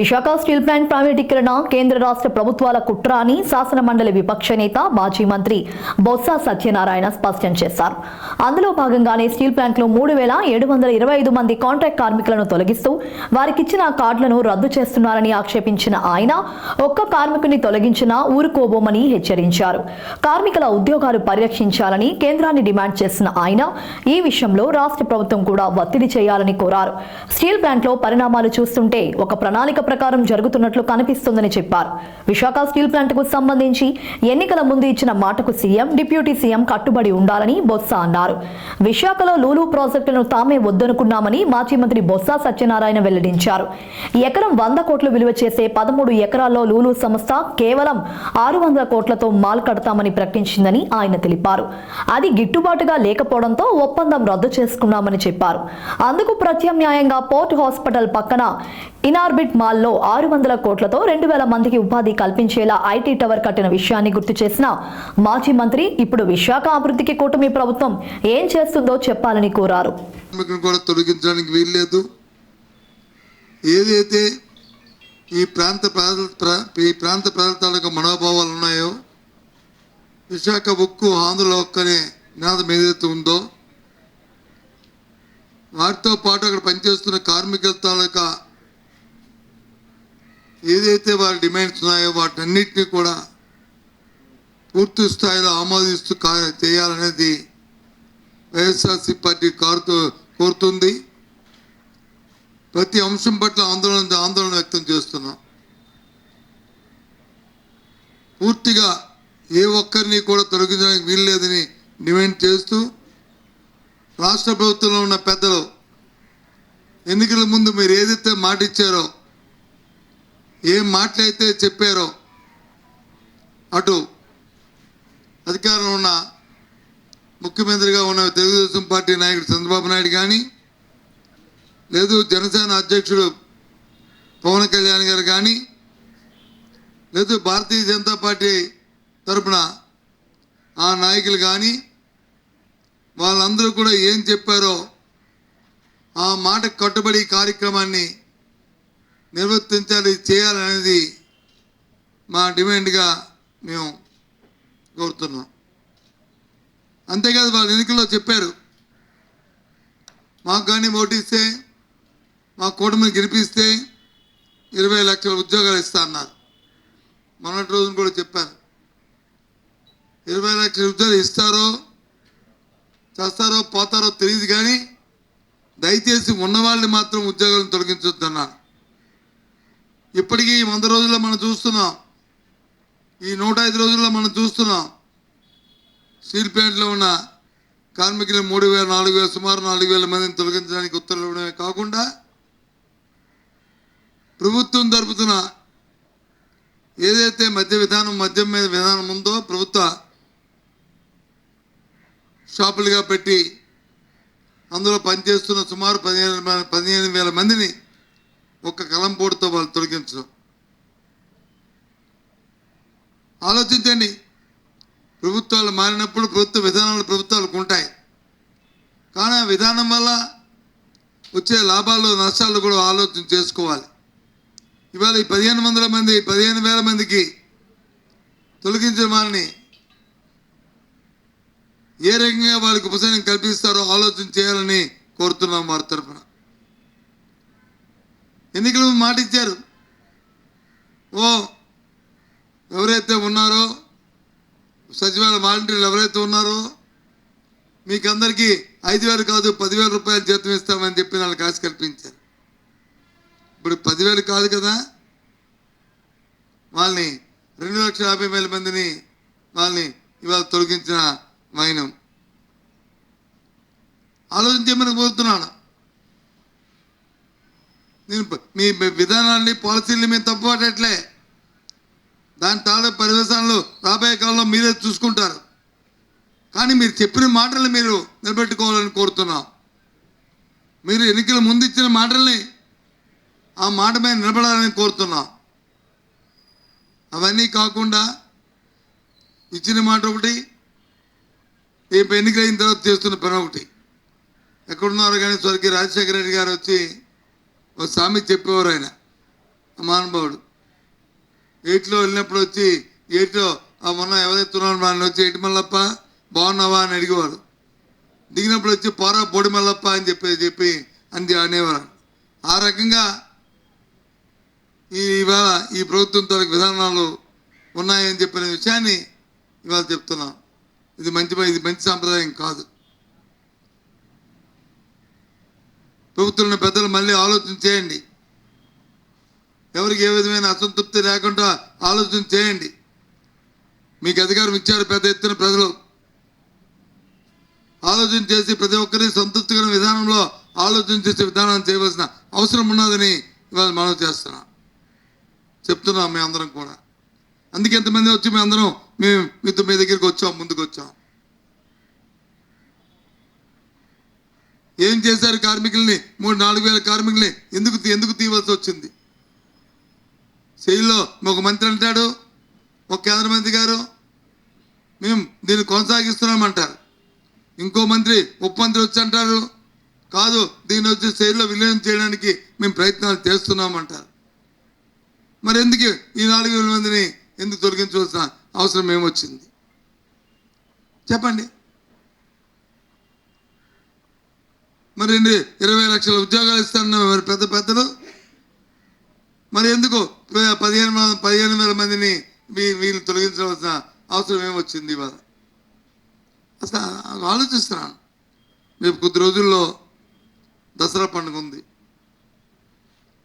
Visakha steel plant ప్రైవేటీకరణ కేంద్ర రాష్ట్ర ప్రభుత్వాల కుట్ర అని శాసన మండలి విపక్ష నేత మాజీ మంత్రి బొత్స సత్యనారాయణ స్పష్టం చేశారు. అందులో భాగంగానే స్టీల్ ప్లాంట్లో మూడు వేల ఏడు వందల ఇరవై ఐదు మంది కాంట్రాక్ట్ కార్మికులను తొలగిస్తూ వారికిచ్చిన కార్డులను రద్దు చేస్తున్నారని ఆక్షేపించిన ఆయన ఒక్క కార్మికుని తొలగించినా ఊరుకోబోమని హెచ్చరించారు. కార్మికుల ఉద్యోగాలు పరిరక్షించాలని కేంద్రాన్ని డిమాండ్ చేసిన ఆయన ఈ విషయంలో రాష్ట్ర ప్రభుత్వం కూడా ఒత్తిడి చేయాలని కోరారు. స్టీల్ ప్లాంట్లో పరిణామాలు చూస్తుంటే ఒక ప్రణాళిక ప్రకారం జరుగుతున్నట్లు కనిపిస్తుందని చెప్పారు. విశాఖ స్టీల్ ప్లాంట్కు సంబంధించి ఎన్నికల ముందు ఇచ్చిన మాటకు సీఎం డిప్యూటీ సీఎం కట్టుబడి ఉండాలని బొత్స అన్నారు. విశాఖలో లూలు ప్రాజెక్టులను తామే వద్దనుకున్నామని మాజీ మంత్రి బొత్స సత్యనారాయణ వెల్లడించారు. ఎకరం వంద కోట్లు విలువ చేసే పదమూడు ఎకరాల్లో లూలు సంస్థ కేవలం ఆరు వందల కోట్లతో మాల్ కడతామని ప్రకటించిందని ఆయన తెలిపారు. అది గిట్టుబాటుగా లేకపోవడంతో ఒప్పందం రద్దు చేసుకున్నామని చెప్పారు. అందుకు ప్రత్యామ్నాయంగా పోర్ట్ హాస్పిటల్ పక్కన ఇనార్బిట్ మాల్లో ఆరు వందల కోట్లతో రెండు వేల మందికి ఉపాధి కల్పించేలా ఐటీ టవర్ కట్టిన విషయాన్ని గుర్తు చేసిన మాజీ మంత్రి ఇప్పుడు విశాఖ అభివృద్ధికి కూటమి ప్రభుత్వం ఏం చేస్తుందో చెప్పాలని కోరారు. తొలగించడానికి వీల్లేదు. ఏదైతే ఈ ప్రాంత ప్ర- ఈ ప్రాంత ప్రాంతాలకు మనోభావాలు ఉన్నాయో విశాఖ ఉక్కు ఆంధ్రలో ఒక్కనే నినాదం ఏదైతే ఉందో వాటితో పాటు అక్కడ పనిచేస్తున్న కార్మికుల తాలూకా ఏదైతే వారి డిమాండ్స్ ఉన్నాయో వాటన్నిటిని కూడా పూర్తి స్థాయిలో ఆమోదిస్తూ కా- చేయాలనేది వైఎస్ఆర్సీ పార్టీ కారుతూ కోరుతుంది. ప్రతి అంశం పట్ల ఆందోళన ఆందోళన వ్యక్తం చేస్తున్నాం. పూర్తిగా ఏ ఒక్కరిని కూడా తొలగించడానికి వీల్లేదని డిమాండ్ చేస్తూ రాష్ట్ర ప్రభుత్వంలో ఉన్న పెద్దలు ఎన్నికల ముందు మీరు ఏదైతే మాట ఇచ్చారో ఏ మాటలైతే చెప్పారో అటు అధికారంలో ఉన్న ముఖ్యమంత్రిగా ఉన్న తెలుగుదేశం పార్టీ నాయకుడు చంద్రబాబు నాయుడు కానీ లేదు జనసేన అధ్యక్షుడు పవన్ కళ్యాణ్ గారు కానీ లేదు భారతీయ జనతా పార్టీ తరపున ఆ నాయకులు కానీ వాళ్ళందరూ కూడా ఏం చెప్పారో ఆ మాట కట్టుబడి కార్యక్రమాన్ని నిర్వర్తించాలి చేయాలనేది మా డిమాండ్గా మేము కోరుతున్నాం. అంతేకాదు వాళ్ళు ఎన్నికల్లో చెప్పారు మాకు కానీ ఓటిస్తే మా కూటమిని గెలిపిస్తే ఇరవై లక్షల ఉద్యోగాలు ఇస్తా అన్నారు. మొన్నటి రోజున కూడా చెప్పారు. ఇరవై లక్షల ఉద్యోగాలు ఇస్తారో చేస్తారో పోతారో తెలియదు కానీ దయచేసి ఉన్నవాళ్ళని మాత్రం ఉద్యోగాలను తొలగించొద్దన్నారు. ఇప్పటికీ ఈ వంద రోజుల్లో మనం చూస్తున్నాం. ఈ నూట ఐదు రోజుల్లో మనం చూస్తున్నాం. స్టీల్ ప్లాంట్లో ఉన్న కార్మికులు మూడు వేల నాలుగు వేల సుమారు నాలుగు వేల మందిని తొలగించడానికి ఉత్తర్వులు ఇవ్వడమే కాకుండా ప్రభుత్వం జరుపుతున్న ఏదైతే మద్య విధానం మద్యం మీద విధానం ఉందో ప్రభుత్వ షాపులుగా పెట్టి అందులో పనిచేస్తున్న సుమారు పదిహేను పదిహేను వేల మందిని ఒక్క కలంపోటుతో వాళ్ళు ఆలోచించండి. ప్రభుత్వాలు మారినప్పుడు ప్రభుత్వ విధానాలు ప్రభుత్వాలకు ఉంటాయి. కానీ ఆ విధానం వల్ల వచ్చే లాభాలు నష్టాలు కూడా ఆలోచన చేసుకోవాలి. ఇవాళ ఈ పదిహేను వందల మంది పదిహేను వేల మందికి తొలగించిన వారిని ఏ రకంగా వాళ్ళకి ఉపశమనం కల్పిస్తారో ఆలోచన చేయాలని కోరుతున్నాం వారి తరఫున ఎన్నికలు మాట ఇచ్చారు ఎవరైతే ఉన్నారో సచివాలయ వాలంటీర్లు ఎవరైతే ఉన్నారో మీకు అందరికీ ఐదు వేలు కాదు పదివేల రూపాయలు జీతం ఇస్తామని చెప్పి వాళ్ళకి ఆశ కల్పించారు. ఇప్పుడు పదివేలు కాదు కదా వాళ్ళని రెండు లక్షల యాభై వేల మందిని వాళ్ళని ఇవాళ తొలగించిన మైనం ఆలోచించమని కోరుతున్నాను. నేను మీ విధానాన్ని పాలసీలు మేము తప్పుపట్టట్లే. దాని తాలూ పరివేశాలు రాబోయే కాలంలో మీరే చూసుకుంటారు. కానీ మీరు చెప్పిన మాటలు మీరు నిలబెట్టుకోవాలని కోరుతున్నాం. మీరు ఎన్నికల ముందు ఇచ్చిన మాటల్ని ఆ మాట మీద నిలబడాలని కోరుతున్నాం. అవన్నీ కాకుండా ఇచ్చిన మాట ఒకటి రేపు ఎన్నికలైన తర్వాత చేస్తున్న పని ఒకటి. ఎక్కడున్నారు కానీ స్వర్గీయ రాజశేఖర రెడ్డి గారు వచ్చి ఒక స్వామి చెప్పేవారు ఆయన ఆ మహానుభావుడు. ఏటిలో వెళ్ళినప్పుడు వచ్చి ఏటిలో ఆ మొన్న ఎవరైతే ఉన్నారో వచ్చి ఏటి మల్లప్ప? బాగున్నావా? అని అడిగేవాడు. దిగినప్పుడు వచ్చి పోరా పొడి మల్లప్ప అని చెప్పి చెప్పి అని అనేవారు. ఆ రకంగా ఈ ఇవాళ ఈ ప్రభుత్వంతో విధానాలు ఉన్నాయని చెప్పిన విషయాన్ని ఇవాళ చెప్తున్నాం. ఇది మంచి ఇది మంచి సాంప్రదాయం కాదు. ప్రభుత్వంలో పెద్దలు మళ్ళీ ఆలోచన చేయండి. ఎవరికి ఏ విధమైన అసంతృప్తి లేకుండా ఆలోచన చేయండి. మీకు అధికారం ఇచ్చారు పెద్ద ఎత్తున ప్రజలు. ఆలోచన చేసి ప్రతి ఒక్కరి సంతృప్తికర విధానంలో ఆలోచన చేసే విధానం చేయవలసిన అవసరం ఉన్నదని ఇవాళ మనం చేస్తున్నాం. చెప్తున్నాం మీ అందరం కూడా. అందుకే ఎంతమంది వచ్చి మీ అందరం మేము మీతో మీ దగ్గరికి వచ్చాం ముందుకు వచ్చాం ఏం చేశారు కార్మికుల్ని? మూడు నాలుగు వేల కార్మికుల్ని. ఎందుకు ఎందుకు తీయవలసి వచ్చింది? శైలిలో ఒక మంత్రి అంటాడు ఒక కేంద్ర మంత్రి గారు మేము దీన్ని కొనసాగిస్తున్నామంటారు ఇంకో మంత్రి ఉప మంత్రి వచ్చి అంటారు కాదు దీన్ని వచ్చి శైలిలో విలీనం చేయడానికి మేము ప్రయత్నాలు చేస్తున్నామంటారు మరి ఎందుకు ఈ నాలుగు వేల మందిని ఎందుకు తొలగించవలసిన అవసరం ఏమొచ్చింది? చెప్పండి. మరి ఇరవై లక్షల ఉద్యోగాలు ఇస్తాను మరి పెద్ద పెద్దలు? మరి ఎందుకు? పదిహేను పదిహేను వేల మందిని మీ వీళ్ళు తొలగించవలసిన అవసరం ఏమొచ్చింది ఇవాళ? అసలు ఆలోచిస్తున్నాను. రేపు కొద్ది రోజుల్లో దసరా పండుగ ఉంది.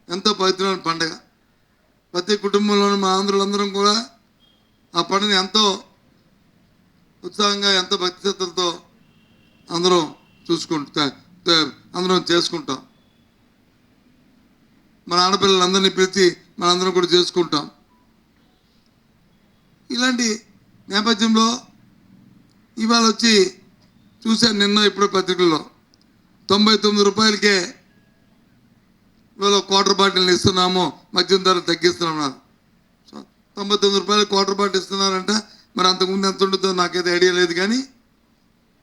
ఎంతో పవిత్రమైన పండుగ. ప్రతి కుటుంబంలోనూ మా ఆంధ్రులందరం కూడా ఆ పండుగని ఎంతో ఉత్సాహంగా ఎంతో భక్తి శ్రద్ధలతో అందరం చూసుకుంటారు అందరం చేసుకుంటాం. మన ఆడపిల్లలందరినీ పిలిచి మనందరం కూడా చేసుకుంటాం. ఇలాంటి నేపథ్యంలో ఇవాళ వచ్చి చూశాను నిన్న ఇప్పుడు పత్రికల్లో. తొంభై తొమ్మిది రూపాయలకే ఇవాళ క్వార్టర్ బాటిల్ని ఇస్తున్నాము మద్యం ధర తగ్గిస్తున్నామన్నారు. తొంభై తొమ్మిది రూపాయలు క్వార్టర్ బాటిల్ ఇస్తున్నారంట. మరి అంతకుముందు ఎంత ఉంటుందో నాకైతే ఐడియా లేదు కానీ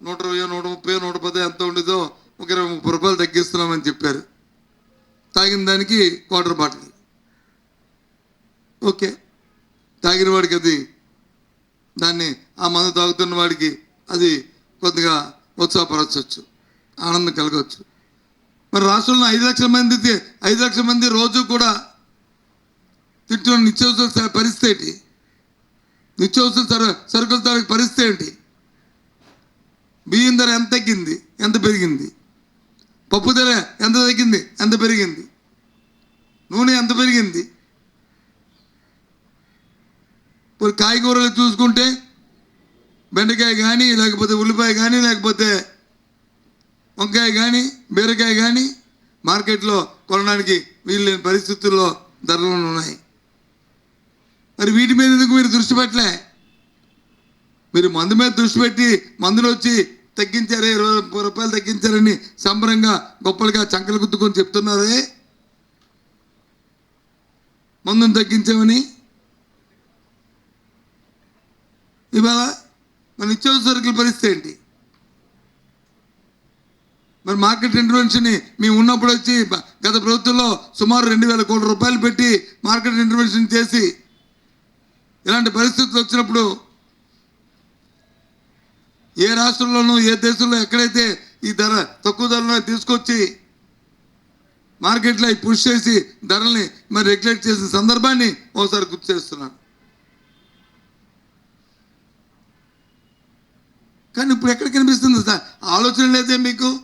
నూట ఇరవై నూట ముప్పై నూట పది ఎంత ఉంటుందో ఒక ఇరవై ముప్పై రూపాయలు తగ్గిస్తున్నామని చెప్పారు. తాగిన దానికి క్వార్టర్ బాటిల్ ఓకే. తాగిన వాడికి అది దాన్ని ఆ మందు తాగుతున్న వాడికి అది కొద్దిగా ఉత్సాహపరచవచ్చు ఆనందం కలగవచ్చు. మరి రాష్ట్రంలో ఐదు లక్షల మంది ఐదు లక్షల మంది రోజు కూడా తింటున్న నిత్యావసర పరిస్థితి ఏంటి? నిత్యావసర సర సరుకుల ధర పరిస్థితి ఏంటి? బియ్యం ధర ఎంత తగ్గింది? ఎంత పెరిగింది? పప్పు ధర ఎంత తగ్గింది? ఎంత పెరిగింది? నూనె ఎంత పెరిగింది? ఇప్పుడు కాయగూరలు చూసుకుంటే బెండకాయ కానీ లేకపోతే ఉల్లిపాయ కానీ లేకపోతే వంకాయ కానీ బీరకాయ కానీ మార్కెట్లో కొనడానికి వీల్లేని పరిస్థితుల్లో ధరలు ఉన్నాయి. మరి వీటి మీద ఎందుకు మీరు దృష్టి పెట్టలే? మీరు మందు మీద దృష్టి పెట్టి మందులు వచ్చి తగ్గించారే ఇరవై ముప్పై రూపాయలు తగ్గించారని సంబరంగా గొప్పలుగా చంకలు గుద్దుకొని చెప్తున్నారే? మందును తగ్గించామని? ఇవాళ మన నిత్యావసర సరుకుల పరిస్థితి ఏంటి? మరి మార్కెట్ ఇంటర్వెన్షన్ని మేము ఉన్నప్పుడు వచ్చి గత ప్రభుత్వంలో సుమారు రెండు వేల కోట్ల రూపాయలు పెట్టి మార్కెట్ ఇంటర్వెన్షన్ చేసి ఇలాంటి పరిస్థితులు వచ్చినప్పుడు ఏ రాష్ట్రంలోనూ ఏ దేశంలో ఎక్కడైతే ఈ ధర తక్కువ ధరలో తీసుకొచ్చి మార్కెట్లో అవి పుష్ చేసి ధరల్ని మరి రెగ్యులేట్ చేసిన సందర్భాన్ని ఒకసారి గుర్తు చేస్తున్నాను. కానీ ఇప్పుడు ఎక్కడ కనిపిస్తుంది సార్? ఆలోచన లేదే మీకు?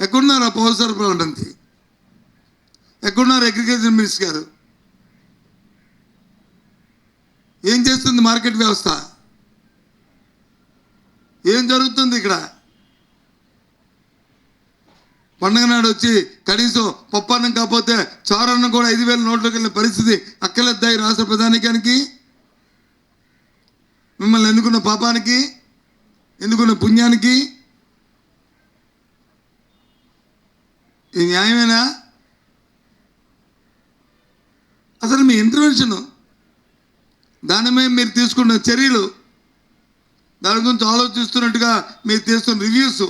ఎక్కడున్నారు ఆ పౌర సరఫరా ఎక్కడున్నారు అగ్రికల్చర్ మినిస్టర్ గారు? ఏం చేస్తుంది మార్కెట్ వ్యవస్థ? ఏం జరుగుతుంది ఇక్కడ? పండగ నాడు వచ్చి కనీసం పప్పన్నం కాకపోతే చారన్నం కూడా ఐదు వేల నోట్లోకి వెళ్ళిన పరిస్థితి అక్కలెద్దాయి రాష్ట్ర ప్రధానికానికి. మిమ్మల్ని ఎన్నుకున్న పాపానికి ఎన్నుకున్న పుణ్యానికి. ఇది న్యాయమేనా? అసలు మీ ఇంటర్వెన్షన్ దానిమే మీరు తీసుకున్న చర్యలు దాని గురించి ఆలోచిస్తున్నట్టుగా మీరు చేస్తున్న రివ్యూస్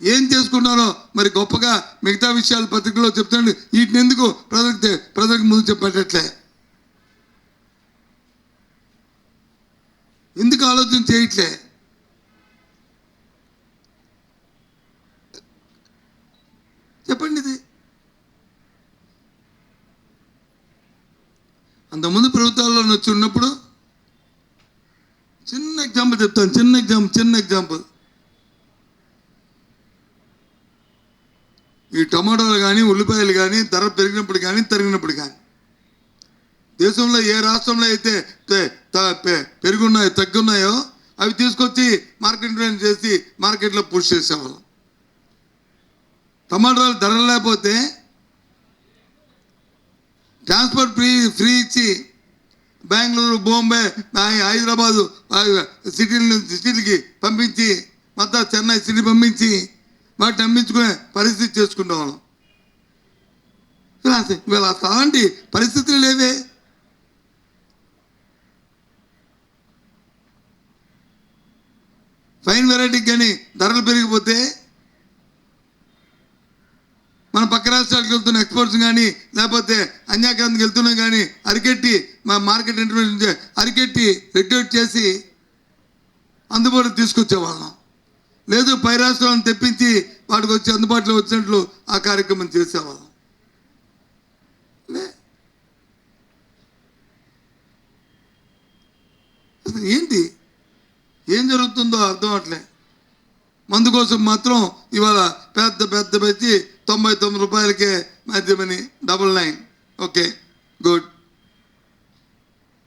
ఏం చేసుకున్నారో మరి గొప్పగా మిగతా విషయాలు పత్రికలో చెప్తాను వీటిని ఎందుకు ప్రజలకు ప్రజలకు ముందు చెప్పేటట్లే? ఎందుకు ఆలోచన చేయట్లే? చెప్పండి ఇది. అంతకుముందు ప్రభుత్వాల్లో వచ్చి ఉన్నప్పుడు చిన్న ఎగ్జాంపుల్ చెప్తాను చిన్న ఎగ్జాంపుల్ చిన్న ఎగ్జాంపుల్. ఈ టమాటోలు కానీ ఉల్లిపాయలు కానీ ధర పెరిగినప్పుడు కానీ తరిగినప్పుడు కానీ దేశంలో ఏ రాష్ట్రంలో అయితే పెరుగున్నాయో తగ్గున్నాయో అవి తీసుకొచ్చి మార్కెట్ చేసి మార్కెట్లో పుష్ చేసేవాళ్ళం. టమాటాలు ధరలు లేకపోతే ట్రాన్స్పోర్ట్ ఫ్రీ ఫ్రీ ఇచ్చి బెంగళూరు బాంబే హైదరాబాదు సిటీ నుంచి సిటీలకి పంపించి మొత్తం చెన్నై సిటీ పంపించి వాటిని అమ్మించుకునే పరిస్థితి చేసుకునే వాళ్ళం ఇలా అలాంటి పరిస్థితులు లేవే. ఫైన్ వెరైటీకి కానీ ధరలు పెరిగిపోతే మన పక్క రాష్ట్రాలకు వెళ్తున్న ఎక్స్పోర్ట్స్ కానీ లేకపోతే అన్యాక్రాంతికి వెళ్తున్నాం కానీ అరికెట్టి మా మార్కెట్ ఇంటర్వెన్షన్ అరికెట్టి రెగ్యులేట్ చేసి అందుబాటులో తీసుకొచ్చేవాళ్ళం. లేదు పై రాష్ట్రాలను తెప్పించి వాటికి వచ్చి అందుబాటులో వచ్చినట్లు ఆ కార్యక్రమం చేసేవాళ్ళం. అసలు ఏంటి? ఏం జరుగుతుందో అర్థం అవట్లే మందు కోసం మాత్రం ఇవాళ పెద్ద పెద్ద పెట్టి తొంభై తొమ్మిది రూపాయలకే మద్యమని డబుల్ నైన్ ఓకే గుడ్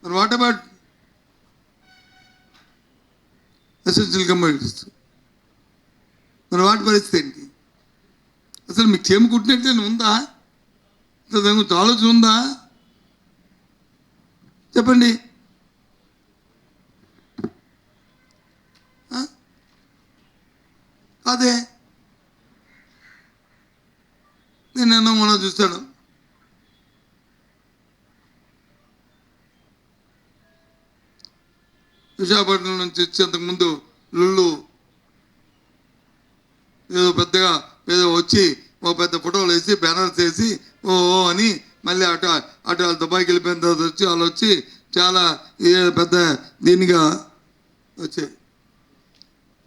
మరి వాట్ అబౌట్ ఎసెన్షియల్ కమోడిటీస్ మరి వాటి పరిస్థితి ఏంటి? అసలు మీకు చేమకుట్టినట్లే ఉందా? అసలు దాని గురించి ఆలోచన ఉందా? చెప్పండి. అదే నేను నిన్న మొన్న చూస్తాడు. విశాఖపట్నం నుంచి వచ్చేంతకు ముందు లుళ్ళు ఏదో పెద్దగా ఏదో వచ్చి ఓ పెద్ద ఫోటోలు వేసి బ్యానర్స్ వేసి ఓ ఓ అని మళ్ళీ అటు అటు దుబాయ్కి వెళ్ళిపోయిన తర్వాత వచ్చి వాళ్ళు వచ్చి చాలా పెద్ద దీనిగా వచ్చాయి.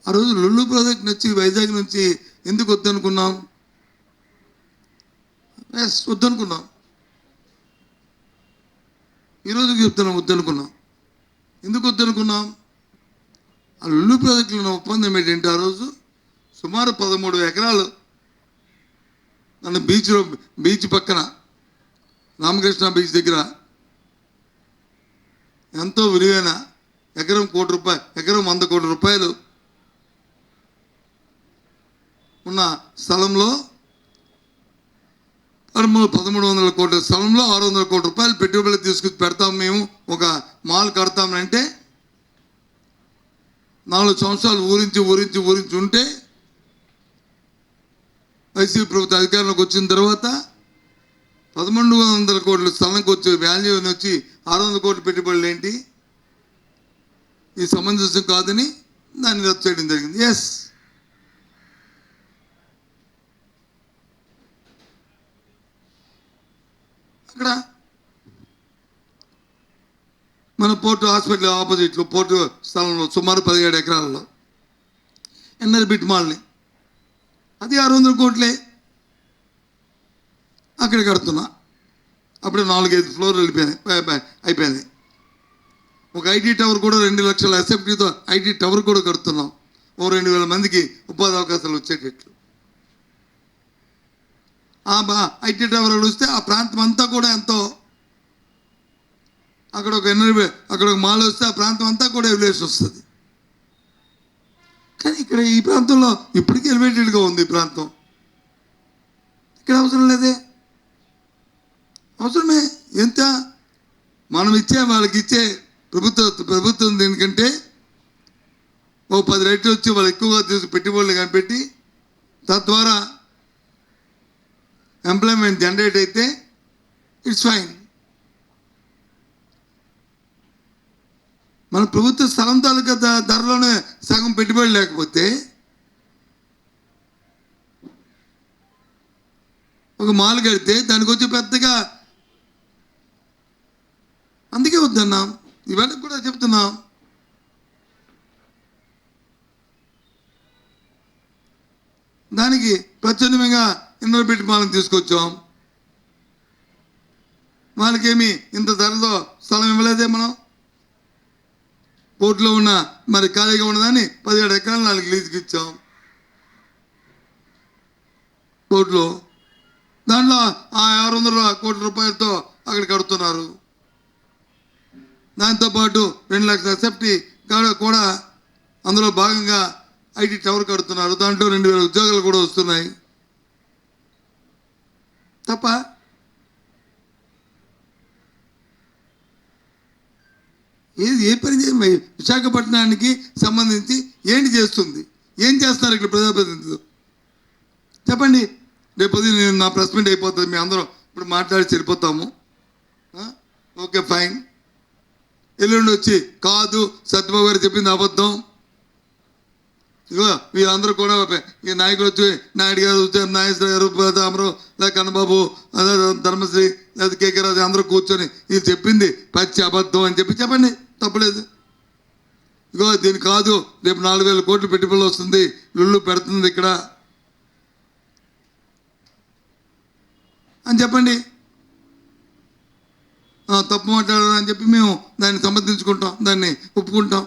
ఆ రోజు లుళ్ళు ప్రాజెక్ట్ నుంచి వైజాగ్ నుంచి ఎందుకు వద్దనుకున్నాం? ఎస్ వద్దనుకున్నాం. ఈరోజు చెప్తున్నాం వద్దనుకున్నాం. ఎందుకు వద్దనుకున్నాం? ఆ లుల్లు ప్రాజెక్టులో ఉన్న ఒప్పందం ఏంటంటే ఆ రోజు సుమారు పదమూడు ఎకరాలు నన్ను బీచ్లో బీచ్ పక్కన రామకృష్ణ బీచ్ దగ్గర ఎంతో విలువైన ఎకరం కోటి రూపాయలు ఎకరం వంద కోటి రూపాయలు ఉన్న స్థలంలో పదమూడు పదమూడు వందల కోట్ల స్థలంలో ఆరు వందల కోట్ల రూపాయలు పెట్టుబడులు తీసుకు పెడతాం మేము ఒక మాల్ కడతామంటే నాలుగు సంవత్సరాలు ఊరించి ఊరించి ఊరించి ఉంటే వైసీపీ ప్రభుత్వ అధికారంలోకి వచ్చిన తర్వాత పదమూడు వందల కోట్ల స్థలంకి వచ్చే వాల్యూ వచ్చి ఆరు వందల కోట్ల పెట్టుబడులు ఏంటి? ఇది సమంజసం కాదని దాన్ని రద్దు చేయడం జరిగింది. ఎస్ అక్కడ మన పోర్టు హాస్పిటల్ ఆపోజిట్లో పోర్టు స్థలంలో సుమారు పదిహేడు ఎకరాలలో. ఎన్ఆర్ బిట్ మాల్ని. అది ఆరు వందల కోట్లే. అక్కడ కడుతున్నా. అప్పుడే నాలుగైదు ఫ్లోర్లు వెళ్ళిపోయినాయి. అయిపోయింది ఒక ఐటీ టవర్ కూడా రెండు లక్షల ఎస్ఎఫ్టీతో ఐటీ టవర్ కూడా కడుతున్నాం. ఓ రెండు వేల మందికి ఉపాధి అవకాశాలు వచ్చేటట్లు. ఆ బా ఐటీ డ్రైవర్లు వస్తే ఆ ప్రాంతం అంతా కూడా ఎంతో అక్కడ ఒక ఎనర్జీ అక్కడ ఒక మాల్ వస్తే ఆ ప్రాంతం అంతా కూడా ఎలివేషన్ వస్తుంది. కానీ ఇక్కడ ఈ ప్రాంతంలో ఇప్పటికీ ఎలివేటెడ్గా ఉంది ఈ ప్రాంతం. ఇక్కడ అవసరం లేదే. అవసరమే. ఎంత? మనం ఇచ్చే వాళ్ళకి ఇచ్చే ప్రభుత్వ ప్రభుత్వం దీనికంటే ఓ పది రైట్లు వచ్చి వాళ్ళు ఎక్కువగా తీసుకు పెట్టుబడులు కనిపెట్టి తద్వారా ఎంప్లాయ్మెంట్ జనరేట్ అయితే ఇట్స్ ఫైన్ మన ప్రభుత్వ స్థలం తాలూకా ధరలోనే సగం పెట్టుబడి లేకపోతే ఒక మాల్ కడితే దానికి వచ్చి పెద్దగా అందుకే వద్దన్నాం. ఇవాళ కూడా చెప్తున్నాం. దానికి ప్రత్యామ్నాయంగా ఇందులో పెట్టి మనం తీసుకొచ్చాం. వాళ్ళకేమి ఇంత ధరలో స్థలం ఇవ్వలేదే మనం? కోర్టులో ఉన్న మరి ఖాళీగా ఉన్నదాన్ని పదిహేడు ఎకరాలు నాలుగు లీజుకి ఇచ్చాం. కోర్టులో దాంట్లో ఆ ఆరు వందల కోట్ల రూపాయలతో అక్కడ కడుతున్నారు. దాంతోపాటు రెండు లక్షల సేఫ్టీ కూడా అందులో భాగంగా ఐటీ టవర్ కడుతున్నారు. దాంట్లో రెండు వేల ఉద్యోగాలు కూడా వస్తున్నాయి. తప్ప ఏది ఏ పని చేయ విశాఖపట్నానికి సంబంధించి ఏంటి చేస్తుంది? ఏం చేస్తారు ఇక్కడ ప్రజాప్రతినిధులు? చెప్పండి. రేపు నేను నా ప్రెస్ మీట్ అయిపోతుంది మీ అందరం ఇప్పుడు మాట్లాడి చెడిపోతాము ఓకే ఫైన్. ఎల్లుండి వచ్చి కాదు సత్యబాబు గారు చెప్పింది అబద్ధం. ఇగో వీళ్ళందరూ కూడా ఈ నాయకులు వచ్చి నాయుడు గారు వచ్చారు నాగేశ్వర గారు రామరావు లేదా కన్నబాబు ధర్మశ్రీ లేదా కేకే రాజు అందరూ కూర్చొని ఇది చెప్పింది. పచ్చి అబద్ధం అని చెప్పి చెప్పండి. తప్పలేదు. ఇగో దీని కాదు. రేపు నాలుగు వేల కోట్లు పెట్టుబడులు వస్తుంది. లుళ్ళు పెడుతుంది ఇక్కడ. అని చెప్పండి. తప్పు మాట్లాడారు అని చెప్పి మేము దాన్ని సమర్థించుకుంటాం. దాన్ని ఒప్పుకుంటాం.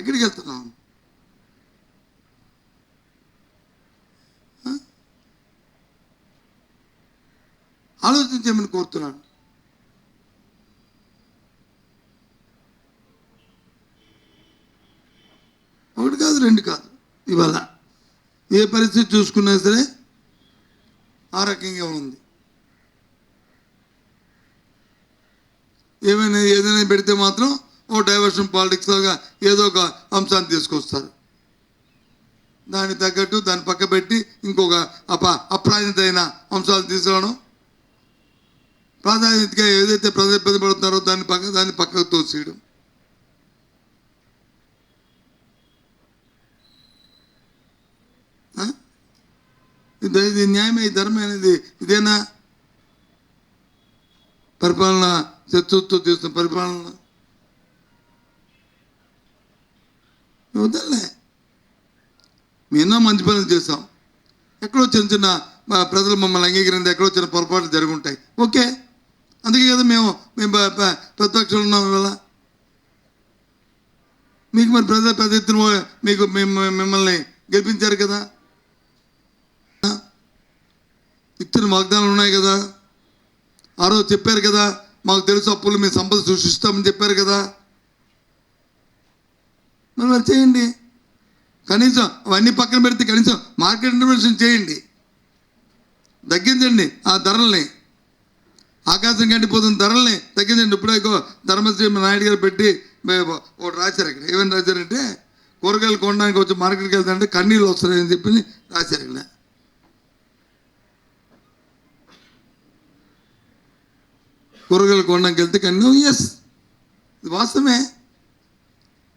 ఎక్కడికి వెళ్తున్నాం ఆలోచించమని కోరుతున్నాను. ఒకటి కాదు రెండు కాదు. ఇవాళ ఏ పరిస్థితి చూసుకున్నా సరే ఆ రకంగా ఉంది. ఏమైనా ఏదైనా పెడితే మాత్రం ఓ డైవర్షన్ పాలిటిక్స్ ఏదో ఒక అంశాన్ని తీసుకొస్తారు. దానికి తగ్గట్టు దాన్ని పక్క పెట్టి ఇంకొక అప అప్రాధాన్యత అంశాలు తీసుకురావడం. ప్రాధాన్యతగా ఏదైతే ప్రజలు పడుతున్నారో దాన్ని పక్క దాన్ని పక్కకు తోసేయడం. ఇది న్యాయమే ధర్మం అనేది ఇదేనా? పరిపాలన శత్రుత్వం చేస్తున్న పరిపాలన. వద్దలే మేము ఎన్నో మంచి పనులు చేస్తాం ఎక్కడో చిన్న చిన్న మా ప్రజలు మమ్మల్ని అంగీకరింది ఎక్కడో చిన్న పొరపాట్లు జరిగి ఉంటాయి ఓకే? అందుకే కదా మేము మేము ప- ప్రతిపక్షంలో ఉన్నాం ఇవాళ. మీకు మరి ప్రజలు పెద్ద ఎత్తున మీకు మిమ్మ- మిమ్మల్ని గెలిపించారు కదా. ఇచ్చిన వాగ్దానాలు ఉన్నాయి కదా. ఆ రోజు చెప్పారు కదా మాకు తెలుసు అప్పులు మీ సంపద సృష్టిస్తామని చెప్పారు కదా. మరి మరి చేయండి. కనీసం అవన్నీ పక్కన పెడితే కనీసం మార్కెట్ ఇంటర్వెన్షన్ చేయండి. తగ్గించండి ఆ ధరల్ని. ఆకాశం కంటిపోతున్న ధరల్ని తగ్గించండి. ఇప్పుడే ధర్మశ్రీ నాయుడు గారు పెట్టి ఒకటి రాశారు ఇక్కడ. ఏమని రాశారంటే కూరగాయలు కొనడానికి వచ్చి మార్కెట్కి వెళ్తారంటే కన్నీళ్ళు వస్తున్నాయని చెప్పి రాశారు ఇక్కడ. కూరగాయలు కొనడానికి వెళ్తే కన్నీ ఎస్ ఇది వాస్తవమే.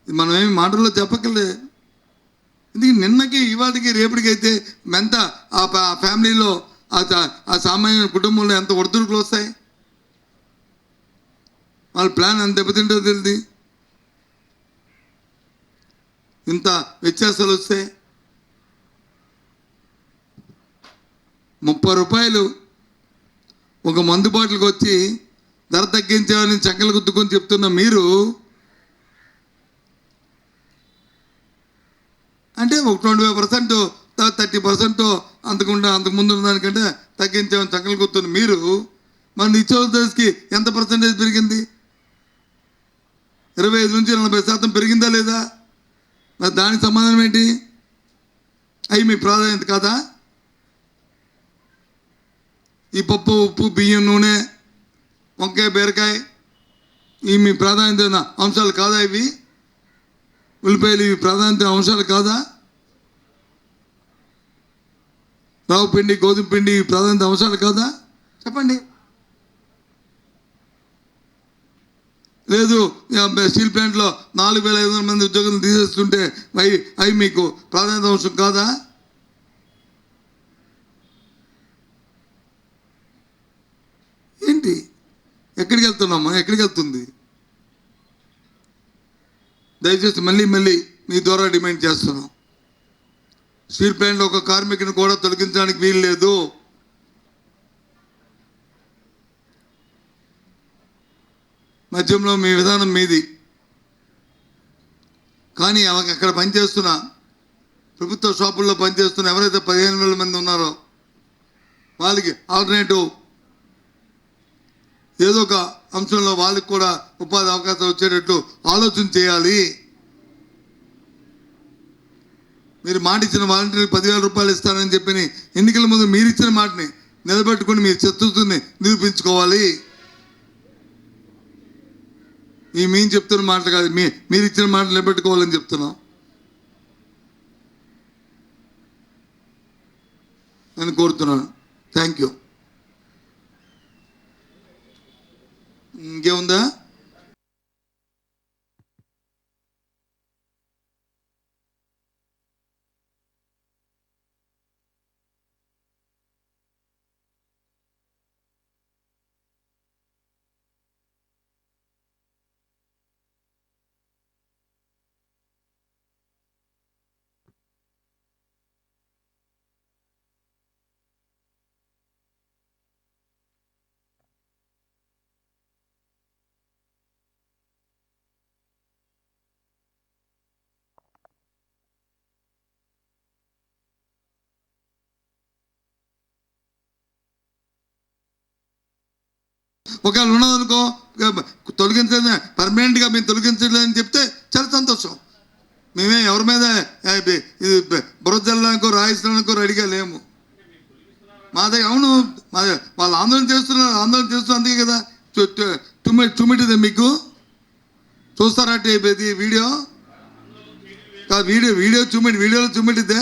మనం ఏమి మాటల్లో చెప్పకలే ఎందుకంటే నిన్నకి ఇవాటికి రేపటికైతే మెంత ఆ ఫ్యామిలీలో ఆ సా- ఆ సామాన్య కుటుంబంలో ఎంత ఒడిదుడుకులు వస్తాయి? వాళ్ళ ప్లాన్ ఎంత దెబ్బతింటో తెలిది. ఇంత వ్యత్యాసాలు వస్తాయి ముప్పై రూపాయలు ఒక మందు బాటిల్కి వచ్చి ధర తగ్గించామని చక్కలు గుద్దుకొని చెప్తున్న మీరు అంటే ఒక twenty five percent thirty percent అంతకుండా అంతకు ముందు దానికంటే తగ్గించామని చక్కలు గుర్తున్న మీరు మన నిత్యోద్యోగికి ఎంత పర్సెంటేజ్ పెరిగింది? ఇరవై ఐదు నుంచి నలభై శాతం పెరిగిందా లేదా? మరి దానికి సమాధానం ఏంటి? అవి మీ ప్రాధాన్యత కాదా? ఈ పప్పు ఉప్పు బియ్యం నూనె వంకాయ బీరకాయ ఈ మీ ప్రాధాన్యత అంశాలు కాదా ఇవి? ఉల్లిపాయలు ఇవి ప్రాధాన్యత అంశాలు కాదా? రావు పిండి గోధుమ పిండి ఇవి ప్రాధాన్యత అంశాలు కాదా? చెప్పండి. లేదు స్టీల్ ప్లాంట్లో నాలుగు వేల ఐదు వందల మంది ఉద్యోగులను తీసేస్తుంటే అవి అవి మీకు ప్రాధాన్యత అంశం కాదా? ఏంటి? ఎక్కడికి వెళ్తున్నామా? ఎక్కడికి వెళ్తుంది? దయచేసి మళ్ళీ మళ్ళీ మీ ద్వారా డిమాండ్ చేస్తున్నాం. స్టీల్ ప్లాంట్లో ఒక కార్మికుని కూడా తొలగించడానికి వీలు లేదు. మధ్యంలో మీ విధానం మీది. కానీ అక్కడ పనిచేస్తున్న ప్రభుత్వ షాపుల్లో పనిచేస్తున్న ఎవరైతే పదిహేను వేల మంది ఉన్నారో వాళ్ళకి ఆల్టర్నేటివ్ ఏదో ఒక అంశంలో వాళ్ళకి కూడా ఉపాధి అవకాశం వచ్చేటట్టు ఆలోచన చేయాలి. మీరు మాట ఇచ్చిన వాలంటీర్ పదివేల రూపాయలు ఇస్తానని చెప్పి ఎన్నికల ముందు మీరు ఇచ్చిన మాటని నిలబెట్టుకుని మీ శత్రుత్వాన్ని నిరూపించుకోవాలి. ఈ మేము చెప్తున్న మాటలు కాదు మీ మీరు ఇచ్చిన మాట నిలబెట్టుకోవాలని చెప్తున్నాం. నేను కోరుతున్నాను. థ్యాంక్ యూ ఇంకేముందా ఒకవేళ ఉన్నదనుకో తొలగించలేదు పర్మనెంట్గా మేము తొలగించలేదని చెప్తే చాలా సంతోషం. మేమే ఎవరి మీద ఇది బ- బురద రెడీగా లేము. మా దగ్గర అవును మా దగ్గర వాళ్ళు ఆందోళన చేస్తున్నారు ఆందోళన చేస్తున్నారు అందుకే కదా. టుమి టుమిటిదే మీకు. చూస్తారా ఇది వీడియో? కాదు వీడియో వీడియో చూమిటి వీడియోలో చూమిటిదే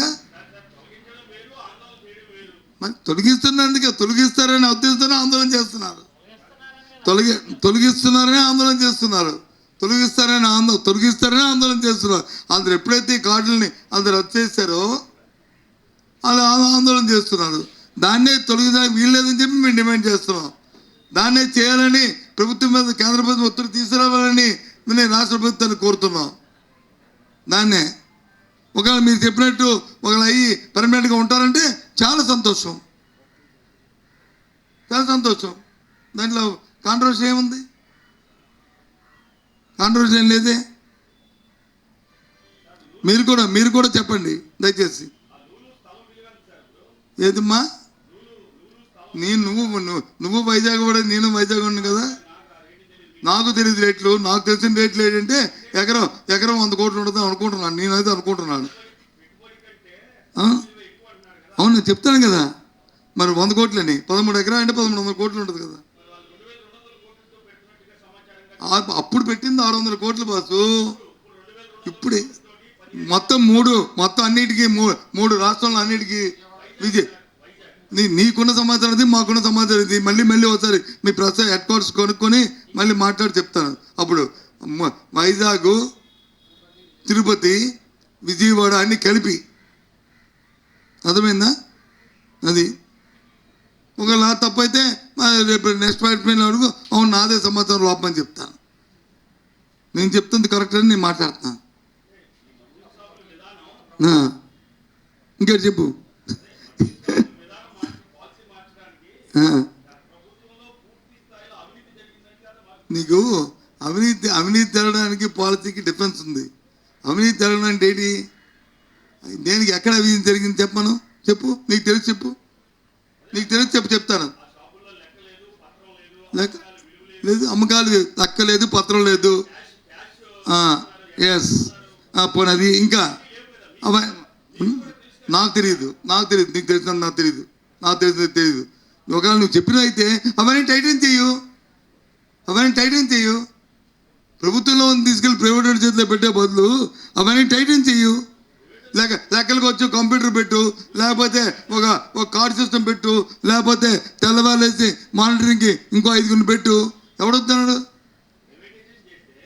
మరి తొలగిస్తున్నందుకే తొలగిస్తారని ఉద్దేశంతో ఆందోళన చేస్తున్నారు. తొలగి తొలగిస్తున్నారనే ఆందోళన చేస్తున్నారు. తొలగిస్తారని ఆందోళన తొలగిస్తారని ఆందోళన చేస్తున్నారు. అందరు ఎప్పుడైతే ఈ కార్డులని అందరు రద్దు చేశారో వాళ్ళు ఆందోళన చేస్తున్నారు. దాన్నే తొలగిదానికి వీల్లేదని చెప్పి మేము డిమాండ్ చేస్తున్నాం. దాన్నే చేయాలని ప్రభుత్వం మీద కేంద్ర ప్రభుత్వం ఒత్తిడి తీసుకురావాలని నేను రాష్ట్ర ప్రభుత్వాన్ని కోరుతున్నాం. దాన్నే. ఒకవేళ మీరు చెప్పినట్టు ఒకవేళ అయ్యి పర్మనెంట్గా ఉంటారంటే చాలా సంతోషం. చాలా సంతోషం. దాంట్లో కాంట్రవర్సీ ఏముంది? కాంట్రవర్సీ ఏం లేదే? మీరు కూడా మీరు కూడా చెప్పండి దయచేసి. ఏదమ్మా? నేను నువ్వు నువ్వు వైజాగ్ కూడా నేను వైజాగ్ ఉన్నాను కదా? నాకు తెలియదు రేట్లు నాకు తెలిసిన రేట్లు ఏంటంటే ఎకరం ఎకరం వంద కోట్లు ఉండదు అనుకుంటున్నాను నేనైతే అనుకుంటున్నాను. అవును నేను చెప్తాను కదా. మరి వంద కోట్లని పదమూడు ఎకరా అంటే పదమూడు వందల కోట్లు ఉంటుంది కదా. అప్పుడు పెట్టింది ఆరు వందల కోట్లు బాసు. ఇప్పుడే. మొత్తం మూడు మొత్తం అన్నిటికీ మూ- మూడు రాష్ట్రంలో అన్నిటికీ విజయ్. నీ నీకున్న సమాచారం ఇది మాకున్న సమాచారం ఇది. మళ్ళీ మళ్ళీ ఒకసారి మీ ప్రస్తుత హెడ్ క్వార్టర్స్ కొనుక్కొని మళ్ళీ మాట్లాడి చెప్తాను. అప్పుడు మ- వైజాగ్ తిరుపతి విజయవాడ అన్ని కలిపి. అర్థమైందా? అది ఒకవేళ నా తప్పైతే రేపు నెక్స్ట్ పాయింట్ అడుగు అవును నాదే సమాచారం లోపమని చెప్తాను. నేను చెప్తుంది కరెక్ట్ అని నేను మాట్లాడుతున్నాను. ఇంకేటి చెప్పు? నీకు అవినీతి అవినీతి తెరడానికి పాలసీకి డిఫరెన్స్ ఉంది. అవినీతి తెరడం అంటే ఏంటి? దేనికి ఎక్కడ అవినీతి జరిగింది చెప్పను చెప్పు నీకు తెలిసి చెప్పు. నీకు తెలిసి చెప్పి చెప్తాను. లెక్క లేదు అమ్మకాలు లెక్క లేదు పత్రం లేదు. ఎస్ పోనీ అది ఇంకా అవ నాకు తెలియదు నాకు తెలియదు నీకు తెలిసిన నాకు తెలియదు నాకు తెలిసిన తెలియదు ఒకవేళ నువ్వు చెప్పినైతే అవన్నీ టైటన్ చేయు. అవన్నీ టైటన్ చేయు. ప్రభుత్వంలో తీసుకెళ్ళి ప్రైవేట్ చేతిలో పెట్టే బదులు అవన్నీ టైటన్ చేయు. లేక లెక్కలకు వచ్చి కంప్యూటర్ పెట్టు లేకపోతే ఒక ఒక కార్డ్ సిస్టమ్ పెట్టు లేకపోతే తెల్లవారులేసి మానిటరింగ్కి ఇంకో ఐదుగురిని పెట్టు. ఎవడొస్తున్నాడు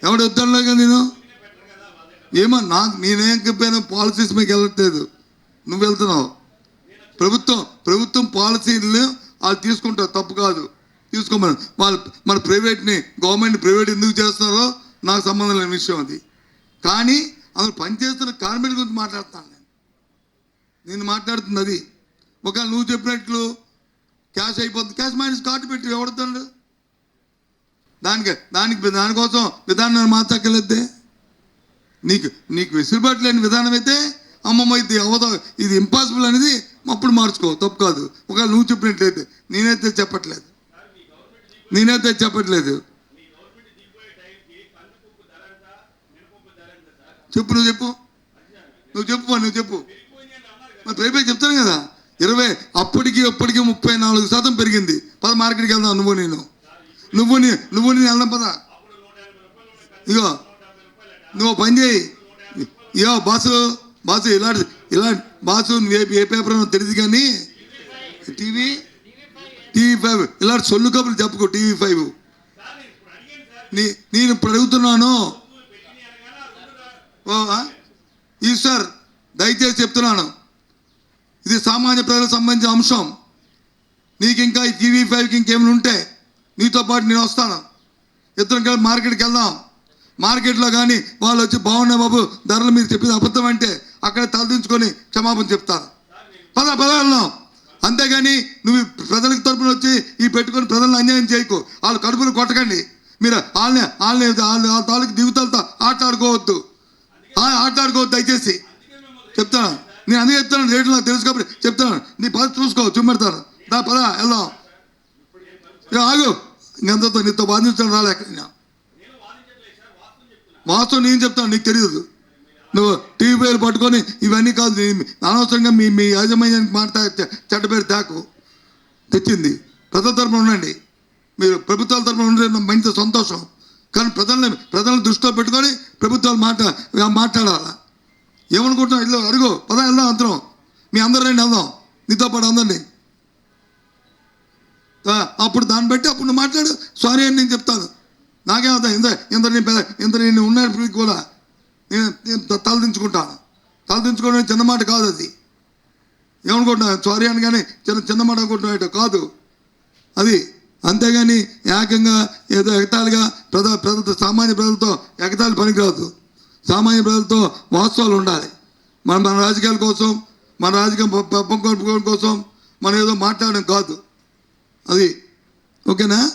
ఎవడు కదా నేను? ఏమో నాకు నేనేం చెప్పాను పాలసీస్ మీకు వెళ్ళట్లేదు. నువ్వు వెళ్తున్నావు. ప్రభుత్వం ప్రభుత్వం పాలసీలు వాళ్ళు తీసుకుంటారు తప్పు కాదు. తీసుకోమని. వాళ్ళు మన ప్రైవేట్ని గవర్నమెంట్ ప్రైవేట్ ఎందుకు చేస్తున్నారో నాకు సంబంధం లేని విషయం అది. కానీ అందులో పనిచేస్తున్న కార్మికుల గురించి మాట్లాడుతాను నేను. నేను మాట్లాడుతుంది అది. ఒకవేళ నువ్వు చెప్పినట్లు క్యాష్ అయిపోతుంది. క్యాష్ మైనస్ కార్డు పెట్టి ఎవడుతాడు దానికి దానికి దానికోసం విధానం మార్చక్కర్లేదే. నీకు నీకు వెసులుబాటు లేని విధానం అయితే అమ్మమ్మ ఇది అవ్వదు ఇది ఇంపాసిబుల్ అనేది అప్పుడు మార్చుకో తప్పు కాదు. ఒకవేళ నువ్వు చెప్పినట్లయితే నేనైతే చెప్పట్లేదు. నేనైతే చెప్పట్లేదు. చెప్పు నువ్వు చెప్పు. నువ్వు చెప్పు నువ్వు చెప్పు. మరి ప్రైవేట్ చెప్తాను కదా. ఇరవై అప్పటికి అప్పటికి ముప్పై నాలుగు శాతం పెరిగింది. పద మార్కెట్కి వెళ్దాం నువ్వు నేను. నువ్వు నీ నువ్వు నేను వెళ్దాం పద. ఇగో నువ్వు పని చేయి. ఇగో బాసు బాసు ఇలాంటి ఇలాంటి బాసు నువ్వు ఏ ఏ పేపర్ తెలియదు కానీ టీవీ టీవీ ఫైవ్ ఇలాంటి సొల్లు కబుర్లు చెప్పుకో టీవీ ఫైవ్. నీ నేను ఇప్పుడు అడుగుతున్నాను ఓ ఆ? ఈశ్వర్ చేసి చెప్తున్నాను. ఇది సామాన్య ప్రజలకు సంబంధించిన అంశం. నీకు ఇంకా టీవీ ఫైవ్కి ఇంకేమైనా ఉంటే నీతో పాటు నేను వస్తాను. ఇద్దరం కలిసి మార్కెట్కి వెళ్దాం. మార్కెట్లో కానీ వాళ్ళు వచ్చి బాగున్నాయి బాబు ధరలు మీరు చెప్పేది అబద్ధం అంటే అక్కడ తలదించుకొని క్షమాపణ చెప్తాను పద పద వెళ్దాం. అంతేగాని నువ్వు ప్రజలకు తరపున వచ్చి ఈ పెట్టుకొని ప్రజలను అన్యాయం చేయకు. వాళ్ళు కడుపులు కొట్టకండి. మీరు వాళ్ళని వాళ్ళని వాళ్ళ తాలూకు జీవితాలతో ఆటాడుకోవద్దు ఆటాడుకోవద్దు దయచేసి. చెప్తాను నేను అందుకే చెప్తాను రేట్లు నాకు తెలుసు కాబట్టి చెప్తాను నీ పద చూసుకో చూపెడతాను దా పద వెళ్దాం ఏ, ఆగు. ఇంకంతతో నీతో బాధించడం రాలేక వాస్తవం నేను చెప్తాను నీకు తెలియదు నువ్వు టీవీ పేరు పట్టుకొని ఇవన్నీ కాదు అనవసరంగా మీ మీ యాజమాన్యానికి మాట చెడ్డ పేరు తాకు తెచ్చింది. ప్రజల తరపున ఉండండి. మీరు ప్రభుత్వాల తరపున ఉండే మంచి సంతోషం. కానీ ప్రజల్ని ప్రజలను దృష్టిలో పెట్టుకొని ప్రభుత్వాలు మాట మాట్లాడాలా? ఏమనుకుంటున్నావు ఇల్లు అడుగు. పద వెళ్దాం అందరం. మీ అందరూ రండి వెళ్దాం. నీతో పాటు అందండి అప్పుడు దాన్ని బట్టి అప్పుడు నువ్వు మాట్లాడు. సారీ అని నేను చెప్తాను. నాకే అవుతా ఇంత ఇంత నేను పెద్ద ఇంత నేను ఉన్నప్పటికీ కూడా నేను నేను తలదించుకుంటాను తలదించుకోవడం చిన్న మాట కాదు అది. ఏమనుకుంటున్నాను సారీ అని కానీ చిన్న చిన్న మాట అనుకుంటున్నట్టు కాదు. అది అంతేగాని ఏకంగా ఏదో ఎగతాళిగా ప్రజ ప్రజలతో సామాన్య ప్రజలతో ఎగతాళి పనికిరాదు. సామాన్య ప్రజలతో వాస్తవాలు ఉండాలి. మన మన రాజకీయాల కోసం మన రాజకీయం ప- కోసం మనం ఏదో మాట్లాడడం కాదు. అది. ఓకేనా?